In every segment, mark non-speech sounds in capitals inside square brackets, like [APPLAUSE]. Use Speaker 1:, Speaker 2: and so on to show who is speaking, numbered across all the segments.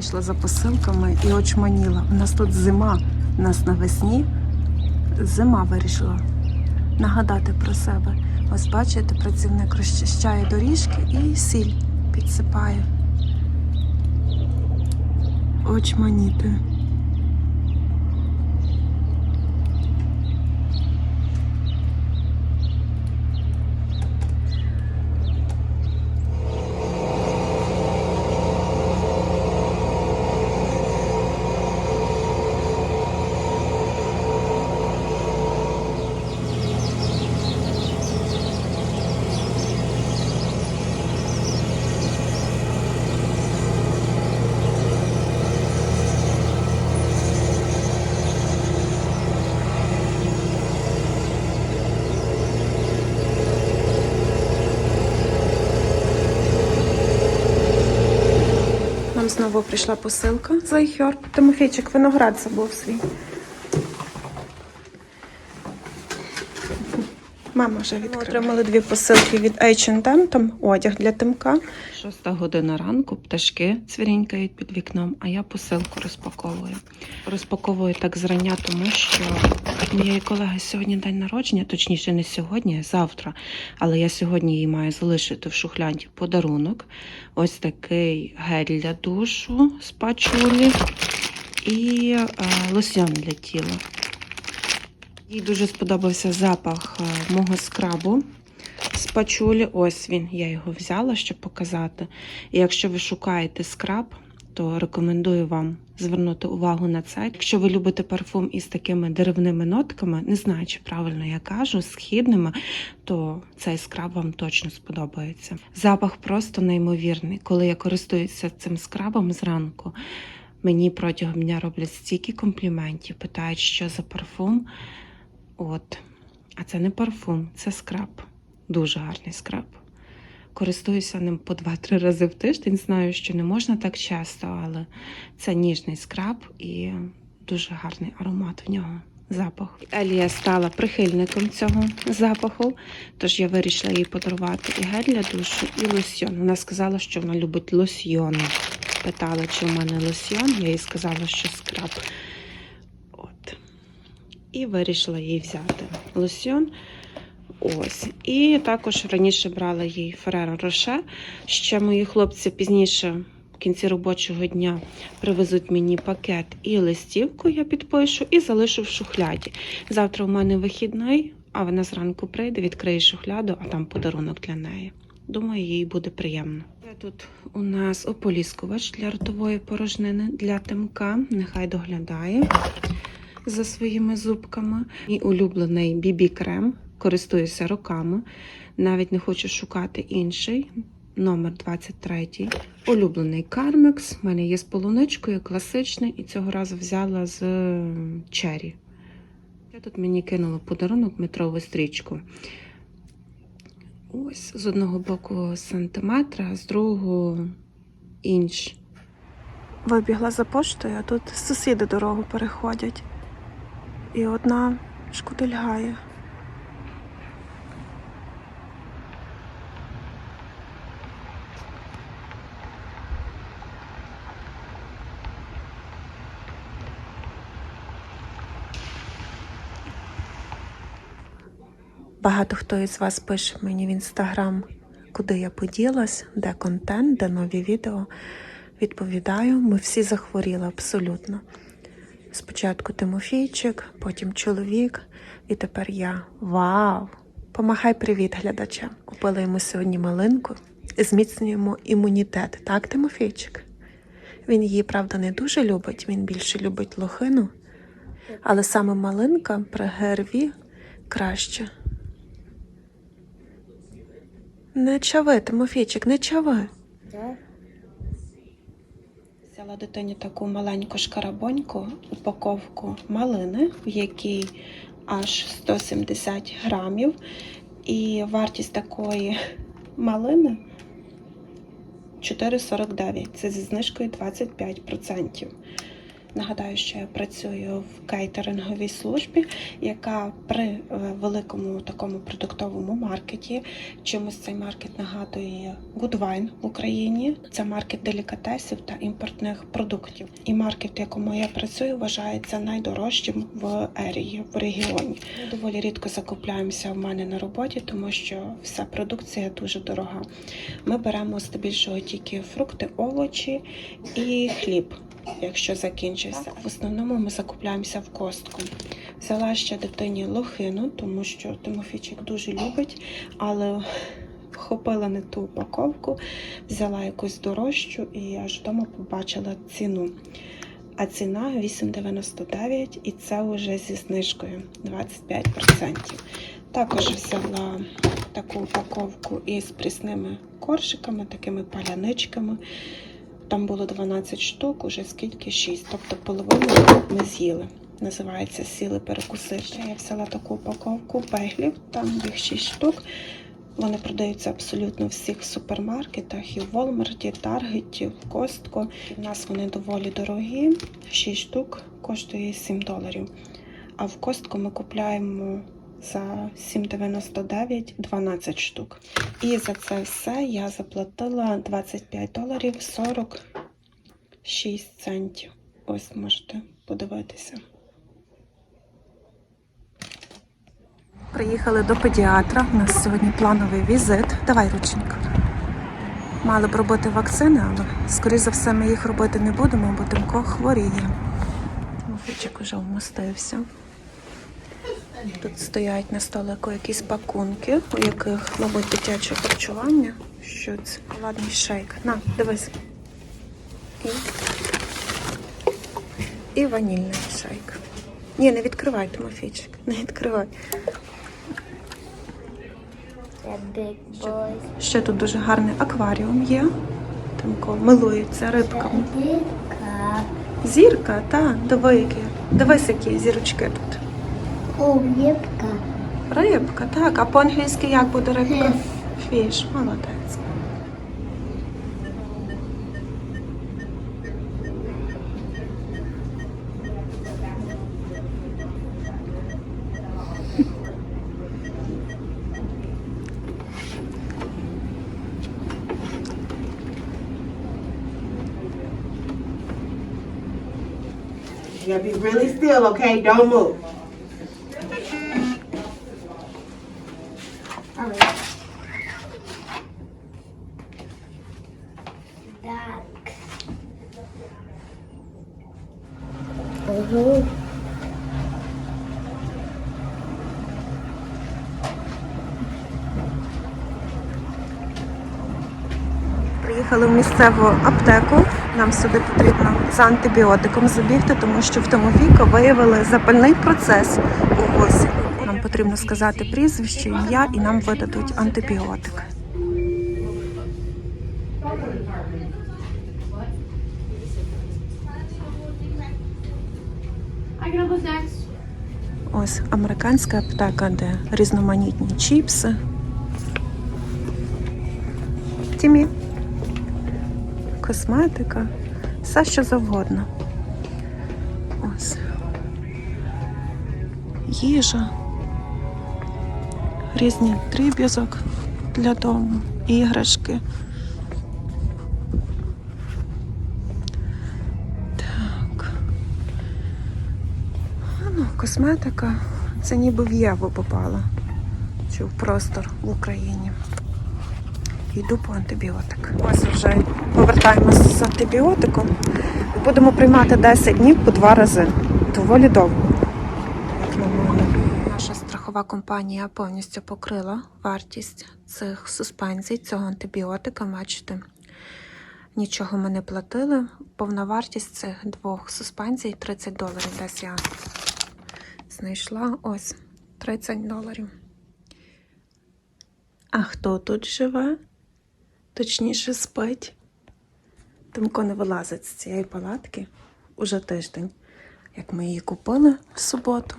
Speaker 1: йшла за посилками і очманіла. У нас тут зима. У нас навесні зима вирішила нагадати про себе. Ось бачите, працівник розчищає доріжки і сіль підсипає. Очманіти. Нам знову прийшла посилка з iHerb. Тимофійчик виноград забув свій. Мама вже відкрила. Ми отримали дві посилки від H&M, там одяг для Тимка. Шоста година ранку, пташки цвірінькають під вікном, а я посилку розпаковую. Розпаковую так зрання, тому що у моєї колеги сьогодні день народження, точніше не сьогодні, а завтра. Але я сьогодні їй маю залишити в шухляді подарунок. Ось такий гель для душу з пачулі і е, лосьон для тіла. Їй дуже сподобався запах е, мого скрабу з пачулі. Ось він, я його взяла, щоб показати. І якщо ви шукаєте скраб, то рекомендую вам звернути увагу на це. Якщо ви любите парфум із такими деревними нотками, не знаю, чи правильно я кажу, східними, то цей скраб вам точно сподобається. Запах просто неймовірний. Коли я користуюся цим скрабом зранку, мені протягом дня роблять стільки компліментів, питають, що за парфум. От. А це не парфум, це скраб. Дуже гарний скраб. Користуюся ним по 2-3 рази в тиждень. Знаю, що не можна так часто, але це ніжний скраб і дуже гарний аромат в нього. Запах. Елія стала прихильником цього запаху, тож я вирішила їй подарувати і гель для душу, і лосьйон. Вона сказала, що вона любить лосьйони. Питала, чи в мене лосьйон, я їй сказала, що скраб. І вирішила їй взяти лосьйон. Ось. І також раніше брала їй Ferrero Rocher. Ще мої хлопці пізніше, в кінці робочого дня, привезуть мені пакет і листівку, я підпишу, і залишу в шухляді. Завтра у мене вихідний, а вона зранку прийде, відкриє шухляду, а там подарунок для неї. Думаю, їй буде приємно. Тут у нас ополіскувач для ротової порожнини для тимка. Нехай доглядає за своїми зубками. Мій улюблений бібі-крем. Користуюся роками. Навіть не хочу шукати інший. Номер 23. Улюблений Кармекс. У мене є з полуничкою, класичний, і цього разу взяла з Черрі. Я тут мені кинула подарунок метрову стрічку. Ось з одного боку сантиметра, з другого інч. Вибігла за поштою, а тут сусіди дорогу переходять. І одна шкутильгає. Багато хто із вас пише мені в інстаграм, куди я поділась, де контент, де нові відео. Відповідаю, ми всі захворіли абсолютно. Спочатку Тимофійчик, потім чоловік, і тепер я. Вау! Помахай привіт глядачам. Купили йому сьогодні малинку, зміцнюємо імунітет, так, Тимофійчик? Він її, правда, не дуже любить, він більше любить лохину. Але саме малинка при ГРВІ краще. Не чави, Тимофійчик, не чави. Взяла дитині таку маленьку шкарабоньку, упаковку малини, в якій аж 170 грамів. І вартість такої малини 4,49. Це зі знижкою 25%. Нагадаю, що я працюю в кейтеринговій службі, яка при е, великому такому продуктовому маркеті. Чимось цей маркет нагадує Goodwine в Україні. Це маркет делікатесів та імпортних продуктів. І маркет, в якому я працюю, вважається найдорожчим в ерії в регіоні. Доволі рідко закупляємося в мене на роботі, тому що вся продукція дуже дорога. Ми беремо здебільшого тільки фрукти, овочі і хліб. Якщо закінчився, в основному ми закупляємося в костку. Взяла ще дитині лохину, тому що Тимофійчик дуже любить, але вхопила не ту упаковку, взяла якусь дорожчу і аж вдома побачила ціну. А ціна 8,99 і це вже зі знижкою 25%. Також взяла таку упаковку із прісними коржиками, такими паляничками. Там було 12 штук, уже скільки 6, тобто половину ми з'їли. Називається сіли перекусити. Я взяла таку упаковку пеглів, там їх 6 штук. Вони продаються абсолютно в всіх супермаркетах, і в Walmart, Таргеті, в Костко. У нас вони доволі дорогі. 6 штук коштує 7 доларів. А в Костко ми купляємо за 7,99 12 штук. І за це все я заплатила 25 доларів 46 центів. Ось можете подивитися. Приїхали до педіатра. У нас сьогодні плановий візит. Давай ручник. Мали б робити вакцини, але скоріш за все ми їх робити не будемо, бо Тимко хворіє. Муфічик уже вмостився. Тут стоять на столику якісь пакунки, у яких, мабуть, дитяче харчування. Що це? Ладний шейк. На, дивись. І, і ванільний шейк. Ні, не відкривай, Тимофійчик. Не відкривай. Ще тут дуже гарний акваріум є. Тимко милується рибками. Зірка, та, диви які. Дивись, які зірочки тут.
Speaker 2: Улыбка.
Speaker 1: Рибка, так. А по-англійськи як буде рибка? Фіш, молодець.
Speaker 3: You gotta be really still, okay? Don't move.
Speaker 1: Місцеву аптеку. Нам сюди потрібно за антибіотиком забігти, тому що в Тимофійка виявили запальний процес у вусі. Нам потрібно сказати прізвище, ім'я і нам видадуть антибіотик. Ось американська аптека, де різноманітні чіпси. Косметика. Все що завгодно. Ось. Їжа. Різні дріб'язок для дому, іграшки. Так. Ну, косметика. Це ніби в Єву попала. Чи в простор в Україні. Йду по антибіотик. Ось вже повертаємося з антибіотиком. Будемо приймати 10 днів по два рази. Доволі довго. Наша страхова компанія повністю покрила вартість цих суспензій, цього антибіотика. Бачите, нічого ми не платили. Повна вартість цих двох суспензій 30 доларів. Десь я знайшла ось 30 доларів. А хто тут живе? Точніше спить. Тимко не вилазить з цієї палатки уже тиждень, як ми її купили в суботу.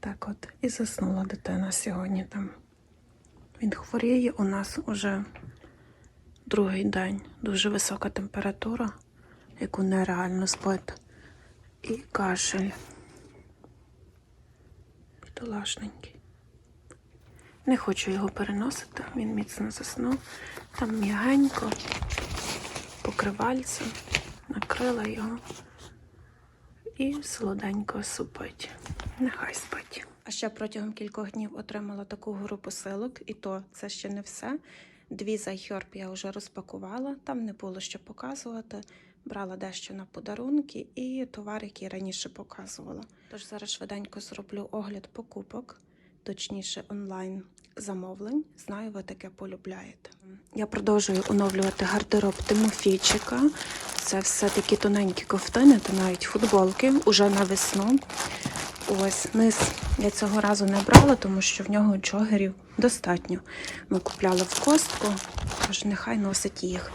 Speaker 1: Так от і заснула дитина сьогодні там. Він хворіє у нас уже другий день. Дуже висока температура. яку нереально збити. І кашель. Бідолашненький. Не хочу його переносити, він міцно заснув. Там м'ягенько, покривальцем, накрила його і солоденько супить. Нехай спить. А ще протягом кількох днів отримала таку гору посилок, і то це ще не все. Дві за Хьорб я вже розпакувала, там не було що показувати. Брала дещо на подарунки і товар, який раніше показувала. Тож зараз швиденько зроблю огляд покупок, точніше онлайн замовлень. Знаю, ви таке полюбляєте. Я продовжую оновлювати гардероб Тимофійчика. Це все такі тоненькі ковтини та навіть футболки уже на весну. Ось низ я цього разу не брала, тому що в нього джогерів достатньо. Ми купляли в костку, тож нехай носить їх.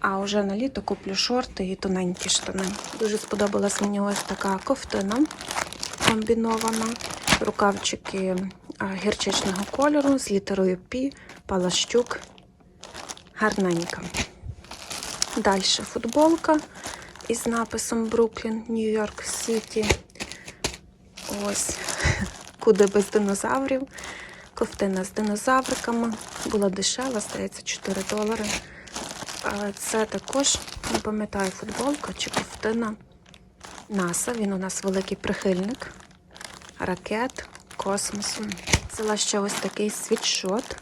Speaker 1: А вже на літо куплю шорти і тоненькі штани. Дуже сподобалась мені ось така ковтина комбінована, рукавчики гірчичного кольору з літерою Пі, палащук. Гарненька. Далі футболка із написом Бруклін, Нью-Йорк Сіті. Ось [LAUGHS] куди без динозаврів. Ковтина з динозавриками. Була дешева, здається, 4 долари. Але це також, не пам'ятаю, футболка чи ковтина НАСА. Він у нас великий прихильник ракет, космосу. Взяла ще ось такий світшот.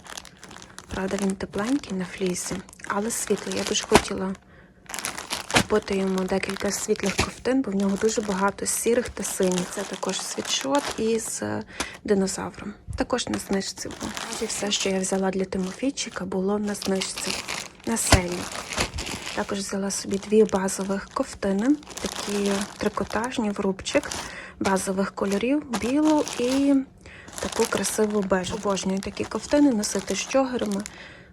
Speaker 1: Правда, він тепленький на флісі, але світлий. Я дуже хотіла купити йому декілька світлих ковтин, бо в нього дуже багато сірих та синіх. Це також світшот із е, динозавром. Також на знижці був. І все, що я взяла для Тимофійчика, було на знижці на селі. Також взяла собі дві базових ковтини, такі трикотажні в рубчик базових кольорів, білу і таку красиву бежу. Обожнюю такі ковтини носити з джогерами,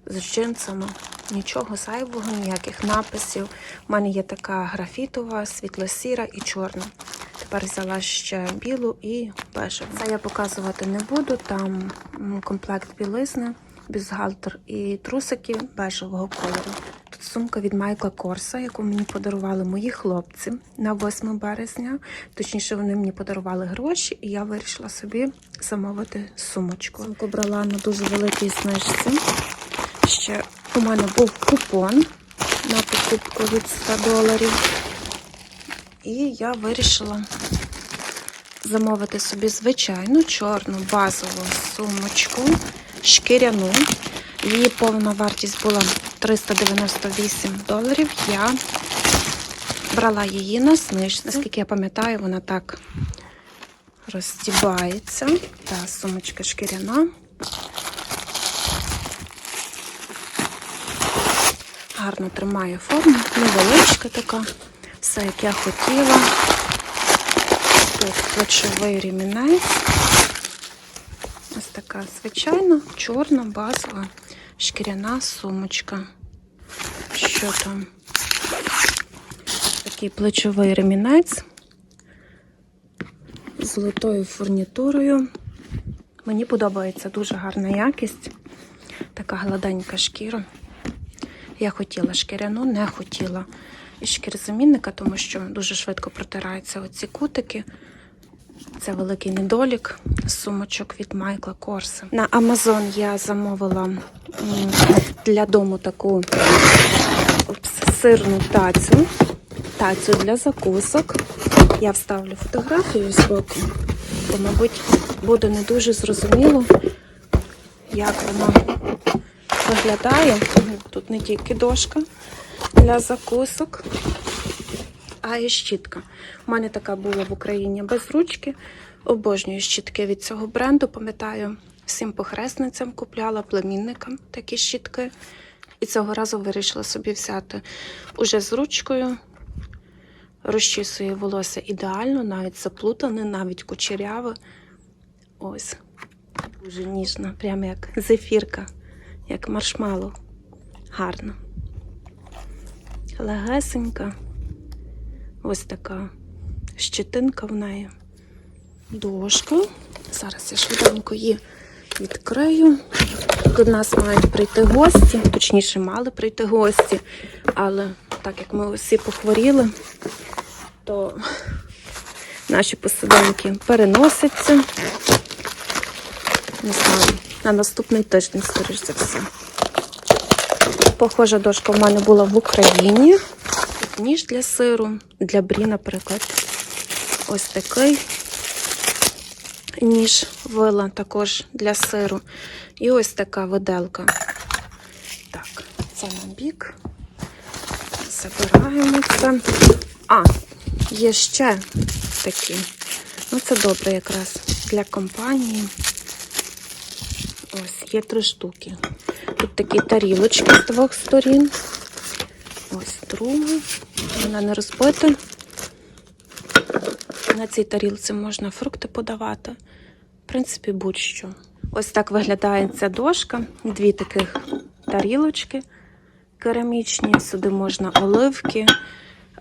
Speaker 1: з джинсами. Нічого зайвого, ніяких написів. У мене є така графітова, світло-сіра і чорна. Тепер взяла ще білу і бежеву. Це я показувати не буду. Там комплект білизни, бюстгальтер і трусики бежевого кольору. Сумка від Майкла Корса, яку мені подарували мої хлопці на 8 березня. Точніше, вони мені подарували гроші, і я вирішила собі замовити сумочку. Сумку брала на дуже великій знижці. Ще у мене був купон на покупку від 100 доларів. І я вирішила замовити собі звичайну чорну базову сумочку, шкіряну. Її повна вартість була 398 доларів. Я брала її на знижці. Наскільки я пам'ятаю, вона так розстібається. Та сумочка шкіряна. Гарно тримає форму, невеличка така, все як я хотіла. Тут плечовий ремінець. Ось така звичайна, чорна, базова, шкіряна сумочка. Що там? Такий плечовий ремінець з золотою фурнітурою. Мені подобається дуже гарна якість, така гладенька шкіра. Я хотіла шкіряну, не хотіла і шкірзамінника, тому що дуже швидко протираються оці кутики. Це великий недолік сумочок від Майкла Корса. На Amazon я замовила для дому таку сирну тацю, тацю для закусок. Я вставлю фотографію з боку, бо, мабуть, буде не дуже зрозуміло, як вона виглядає. Тут не тільки дошка для закусок, а і щітка. У мене така була в Україні без ручки. Обожнюю щітки від цього бренду. Пам'ятаю, всім похресницям купляла племінникам такі щітки. І цього разу вирішила собі взяти уже з ручкою. Розчісує волосся ідеально, навіть заплутане, навіть кучеряве. Ось. Дуже ніжна, прямо як зефірка, як маршмеллоу. Гарно. Легесенька. Ось така щетинка в неї. Дошка. Зараз я швиденько її відкрию. До нас мають прийти гості, точніше, мали прийти гості, але так як ми всі похворіли, то наші посиденьки переносяться. Не знаю, на наступний тиждень, скоріш за все. Похожа дошка в мене була в Україні. Ніж для сиру, для брі, наприклад. Ось такий ніж вила також для сиру. І ось така виделка. Так, це на бік. Забираємо це. А, є ще такі. Ну, це добре якраз для компанії. Ось, є три штуки. Тут такі тарілочки з двох сторін. Друга. Вона не розбита. На цій тарілці можна фрукти подавати. В принципі, будь-що. Ось так виглядає ця дошка. Дві таких тарілочки керамічні. Сюди можна оливки,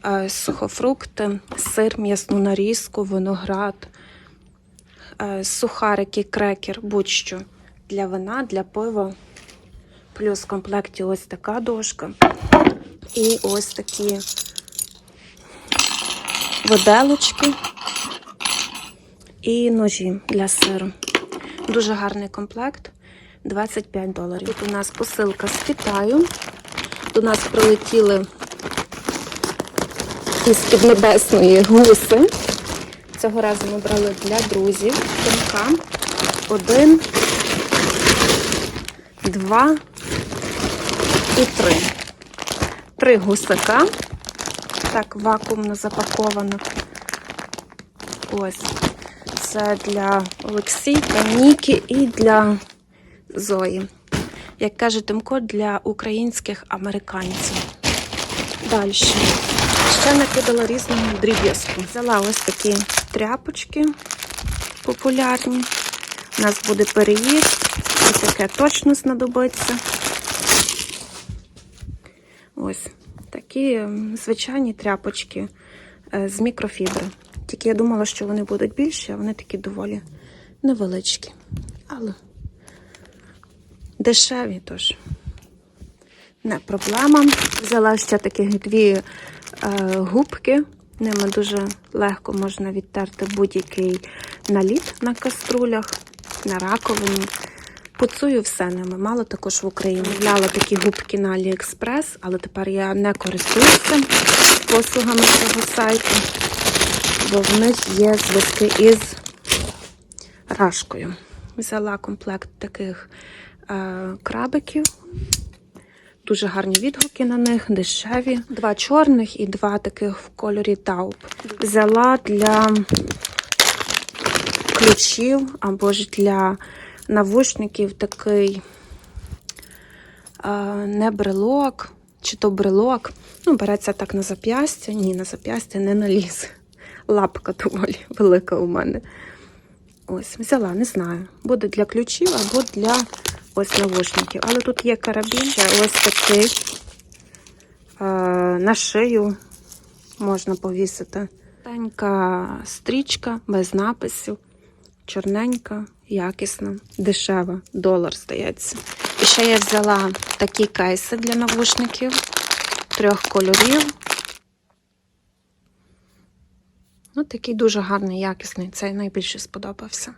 Speaker 1: е, сухофрукти, сир, м'ясну нарізку, виноград, е, сухарики, крекер, будь-що для вина, для пива. Плюс в комплекті ось така дошка. І ось такі виделочки і ножі для сиру. Дуже гарний комплект. 25 доларів. Тут у нас посилка з Китаю. До нас прилетіли із піднебесної гуси. Цього разу ми брали для друзів. Тимка. Один, два і три. Три гусака. Так, вакуумно запаковано. Ось. Це для Олексійка, Ніки і для Зої. Як каже Тимко, для українських американців. Далі. Ще накидала різного дріб'язку. Взяла ось такі тряпочки популярні. У нас буде переїзд. І таке точно знадобиться. Ось такі звичайні тряпочки е, з мікрофібри. Тільки я думала, що вони будуть більші, а вони такі доволі невеличкі. Але дешеві тож. Не проблема. Взяла ще таких дві е, губки. Ними дуже легко можна відтерти будь-який наліт на каструлях, на раковині. Пуцую все ними. Мало також в Україні. Взяла такі губки на AliExpress, але тепер я не користуюся послугами цього сайту, бо в них є зв'язки із рашкою. Взяла комплект таких е, крабиків. Дуже гарні відгуки на них, дешеві. Два чорних і два таких в кольорі тауп. Взяла для ключів або ж для навушників такий не брелок, чи то брелок. Ну, береться так на зап'ястя. Ні, на зап'ястя не наліз. Лапка доволі велика у мене. Ось, взяла, не знаю. Буде для ключів або для ось навушників. Але тут є карабін, ось такий на шию можна повісити. Тенька стрічка без написів, чорненька, якісна, дешева, долар здається. І ще я взяла такі кейси для навушників трьох кольорів. Ну, такий дуже гарний, якісний. Цей найбільше сподобався.